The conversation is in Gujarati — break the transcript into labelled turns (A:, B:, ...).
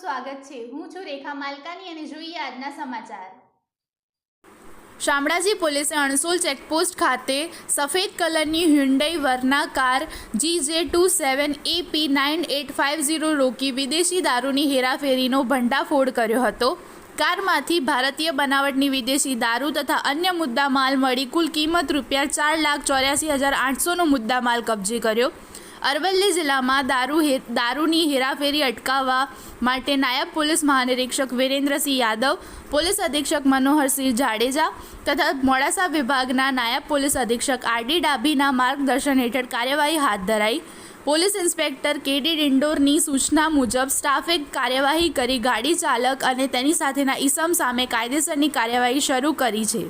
A: સ્વાગત છે. હું છું રેખા માલકાની અને જોઈએ આજના સમાચાર.
B: શામળાજી પોલીસે અણસોલ ચેકપોસ્ટ ખાતે સફેદ કલરની હ્યુન્ડઈ Verna car G J two seven AP nine eight five zero રોકી વિદેશી દારૂની હેરાફેરીનો ભંડાફોડ કર્યો હતો. કારમાંથી ભારતીય બનાવટની વિદેશી દારૂ તથા અન્ય મુદ્દામાલ મળી કુલ કિંમત રૂપિયા ચાર લાખ ચોર્યાસી હજાર આઠસોનો મુદ્દામાલ કબજે કર્યો. અરવલ્લી જિલ્લામાં દારૂ દારૂની હેરાફેરી અટકાવવા માટે નાયબ પોલીસ મહાનિરીક્ષક વિરેન્દ્રસિંહ યાદવ, પોલીસ અધિક્ષક મનોહરસિંહ જાડેજા તથા મોડાસા વિભાગના નાયબ પોલીસ અધિક્ષક આર ડી ડાભીના માર્ગદર્શન હેઠળ કાર્યવાહી હાથ ધરાઈ. પોલીસ ઇન્સ્પેક્ટર કે ડી ડિંડોરની સૂચના મુજબ સ્ટાફે કાર્યવાહી કરી ગાડી ચાલક અને તેની સાથેના ઈસમ સામે કાયદેસરની કાર્યવાહી શરૂ કરી છે.